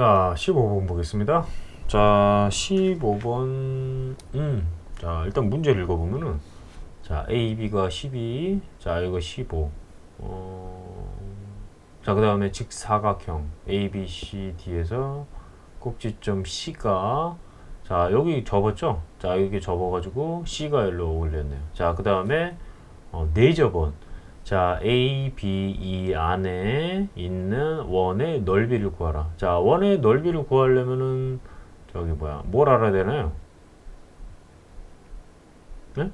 자, 15번 보겠습니다. 자, 15번, 음, 자, 일단 문제를 읽어보면은, 자, A, B가 12, 자, 이거 15, 어, 자, 그 다음에 직사각형 A, B, C, D에서 꼭지점 C가, 자, 여기 접었죠? 자, 여기 접어가지고 C가 일로 올렸네요. 자, 그 다음에, 어, 네 접은, 자, A, B, E 안에 있는 원의 넓이를 구하라. 자, 원의 넓이를 구하려면은 저기 뭐야, 뭘 알아야 되나요? 네?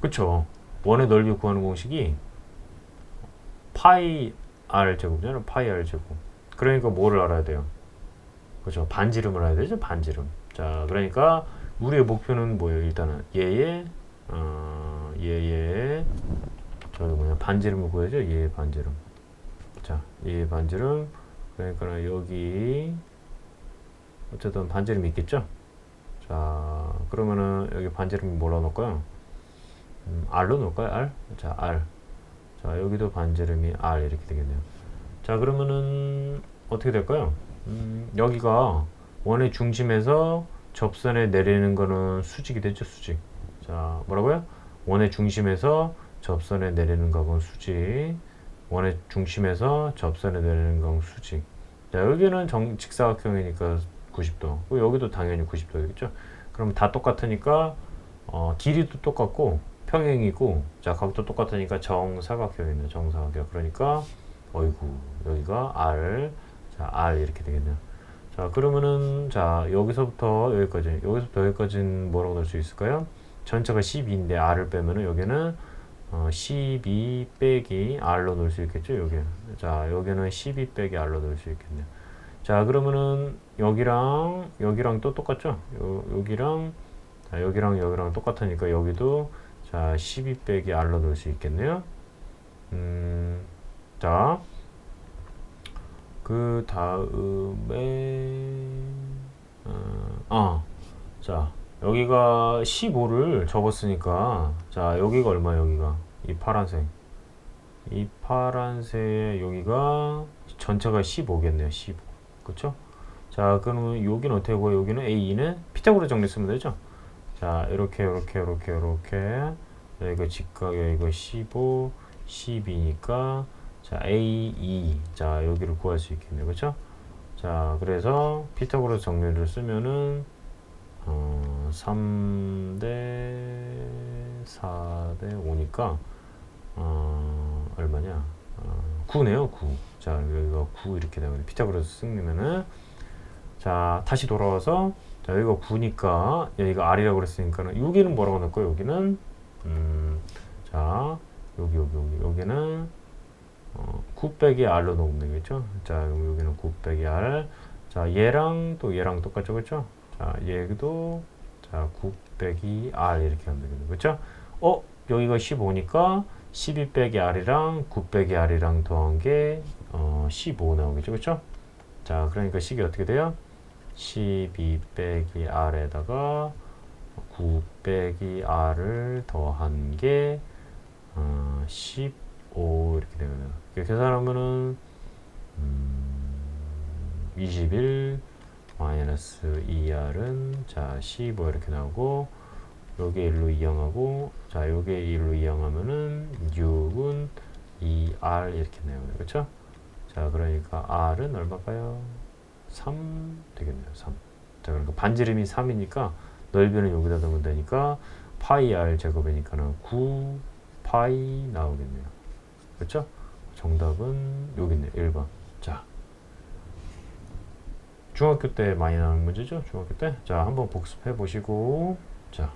그쵸. 원의 넓이 구하는 공식이 파이 r 제곱이잖아요. 파이 r 제곱. 그러니까 뭐를 알아야 돼요? 그죠. 반지름을 알아야 되죠. 반지름. 자, 그러니까 우리의 목표는 뭐예요? 일단은 얘의 어, 얘의 저기 뭐냐 반지름을 구해야죠. 얘의 반지름. 자, 얘의 반지름. 그러니까 여기 어쨌든 반지름이 있겠죠. 자, 그러면은 여기 반지름 뭐라 놓을까요? 음, R로 놓을까요? R? 자, R. 자, 여기도 반지름이 R 이렇게 되겠네요. 자, 그러면은 어떻게 될까요? 음, 여기가 원의 중심에서 접선에 내리는 거는 수직이 되죠, 수직. 자, 뭐라고요? 원의 중심에서 접선에 내리는 값은 수직. 원의 중심에서 접선에 내리는 값은 수직. 자, 여기는 정, 직사각형이니까 90도. 그리고 여기도 당연히 90도겠죠. 그럼 다 똑같으니까 어, 길이도 똑같고 평행이고 자 각도 똑같으니까 정사각형이네요. 정사각형. 그러니까 어이구 여기가 R 자 R 이렇게 되겠네요. 자 그러면은 자 여기서부터 여기까지 여기서부터 여기까지는 뭐라고 넣을 수 있을까요? 전체가 12인데 R을 빼면은 여기는 어, 12 빼기 R로 넣을 수 있겠죠 여기 자 여기는 12 빼기 R로 넣을 수 있겠네요. 자 그러면은 여기랑 여기랑 또 똑같죠? 요, 여기랑 자, 여기랑 여기랑 똑같으니까 여기도 자 12 빼기 R로 넣을 수 있겠네요. 음, 자, 그 다음에, 어, 아, 자, 여기가 15를 적었으니까, 자, 여기가 얼마, 여기가? 이 파란색. 이 파란색, 여기가 전체가 15겠네요, 15. 그쵸? 자, 그러면 여기는 어떻게 구해요? 여기는 A는 피타고라 정리 쓰면 되죠? 자, 이렇게, 이렇게, 이렇게, 이렇게. 여기가 직각, 여기가 15, 12니까, 자, A, 2. 자, 여기를 구할 수 있겠네요. 그쵸? 자, 그래서 피타고라스 정리를 쓰면은, 어, 3대 4대 5니까, 어, 얼마냐? 어, 9네요, 9. 자, 여기가 9 이렇게 되면 피타고라스 승리면은, 자, 다시 돌아와서, 자, 여기가 9니까, 여기가 R이라고 그랬으니까 는, 여기는 뭐라고 넣을까요? 여기는, 음, 자, 여기, 여기, 여기, 여기는, 어, 9 빼기 R로 넣으면 되겠죠? 자, 여기, 여기는 9 빼기 R. 자, 얘랑 또 얘랑 똑같죠? 그렇죠? 자, 얘도, 자, 9 빼기 R 이렇게 하면 되겠네요. 그렇죠? 어, 여기가 15니까, 12 빼기 R이랑 9 빼기 R이랑 더한 게, 어, 15 나오겠죠? 그렇죠? 자, 그러니까 식이 어떻게 돼요? 12 빼기 R에다가 9 빼기 R을 더한 게 어, 15 이렇게 되거든요. 계산하면은 음, 21 마이너스 2R은 자 15 이렇게 나오고 요게 1로 이항하고 자 요게 1로 이항하면은 6은 2R 이렇게 나오네요. 그렇죠? 자 그러니까 R은 얼마일까요? 3 되겠네요. 3. 자, 그러니까 반지름이 3이니까 넓이는 여기다 넣으면 되니까 파이 r 제곱이니까는 9 파이 나오겠네요. 그렇죠? 정답은 여기 있네요. 1번. 자. 중학교 때 많이 나오는 문제죠? 중학교 때. 자, 한번 복습해 보시고 자,